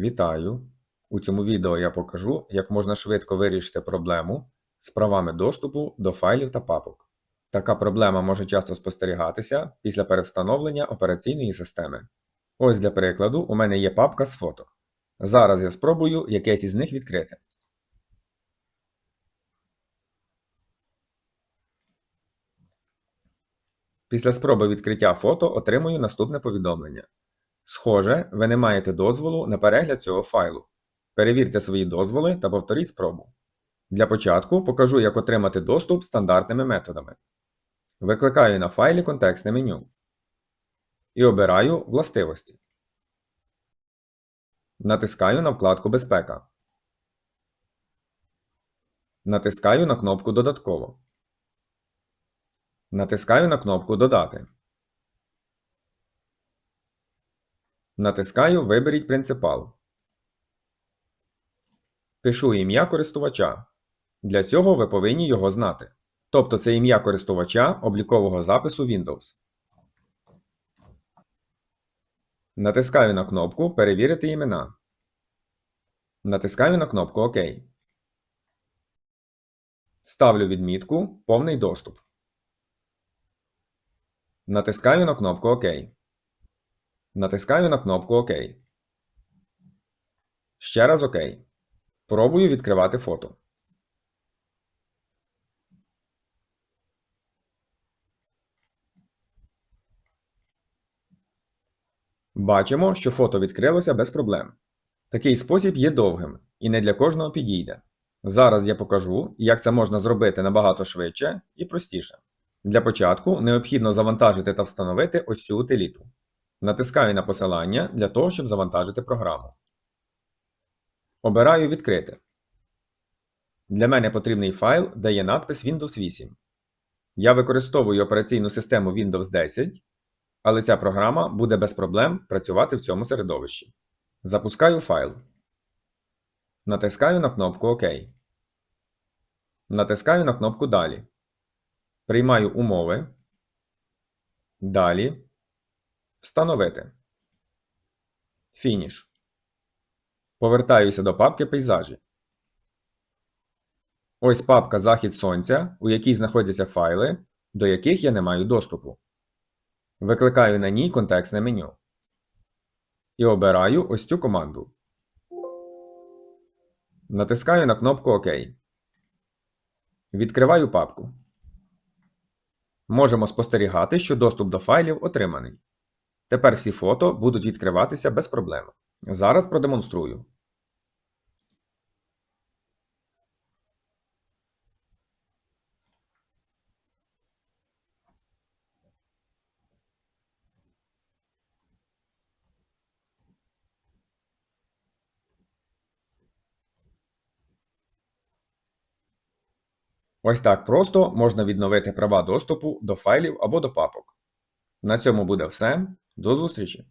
Вітаю! У цьому відео я покажу, як можна швидко вирішити проблему з правами доступу до файлів та папок. Така проблема може часто спостерігатися після перевстановлення операційної системи. Ось для прикладу, у мене є папка з фото. Зараз я спробую якесь із них відкрити. Після спроби відкриття фото отримую наступне повідомлення. Схоже, ви не маєте дозволу на перегляд цього файлу. Перевірте свої дозволи та повторіть спробу. Для початку покажу, як отримати доступ стандартними методами. Викликаю на файлі контекстне меню і обираю Властивості. Натискаю на вкладку Безпека. Натискаю на кнопку Додатково. Натискаю на кнопку Додати. Натискаю Виберіть принципал. Пишу ім'я користувача. Для цього ви повинні його знати. Тобто це ім'я користувача облікового запису Windows. Натискаю на кнопку Перевірити імена. Натискаю на кнопку ОК. Ставлю відмітку Повний доступ. Натискаю на кнопку ОК. Натискаю на кнопку ОК. Ще раз ОК. Пробую відкривати фото. Бачимо, що фото відкрилося без проблем. Такий спосіб є довгим і не для кожного підійде. Зараз я покажу, як це можна зробити набагато швидше і простіше. Для початку необхідно завантажити та встановити ось цю утиліту. Натискаю на посилання для того, щоб завантажити програму. Обираю Відкрити. Для мене потрібний файл, де є надпис Windows 8. Я використовую операційну систему Windows 10, але ця програма буде без проблем працювати в цьому середовищі. Запускаю файл. Натискаю на кнопку ОК. Натискаю на кнопку Далі. Приймаю умови. Далі. Встановити. Фініш. Повертаюся до папки пейзажі. Ось папка Захід Сонця, у якій знаходяться файли, до яких я не маю доступу. Викликаю на ній контекстне меню. І обираю ось цю команду. Натискаю на кнопку ОК. Відкриваю папку. Можемо спостерігати, що доступ до файлів отриманий. Тепер всі фото будуть відкриватися без проблем. Зараз продемонструю. Ось так просто можна відновити права доступу до файлів або до папок. На цьому буде все. До зустрічі!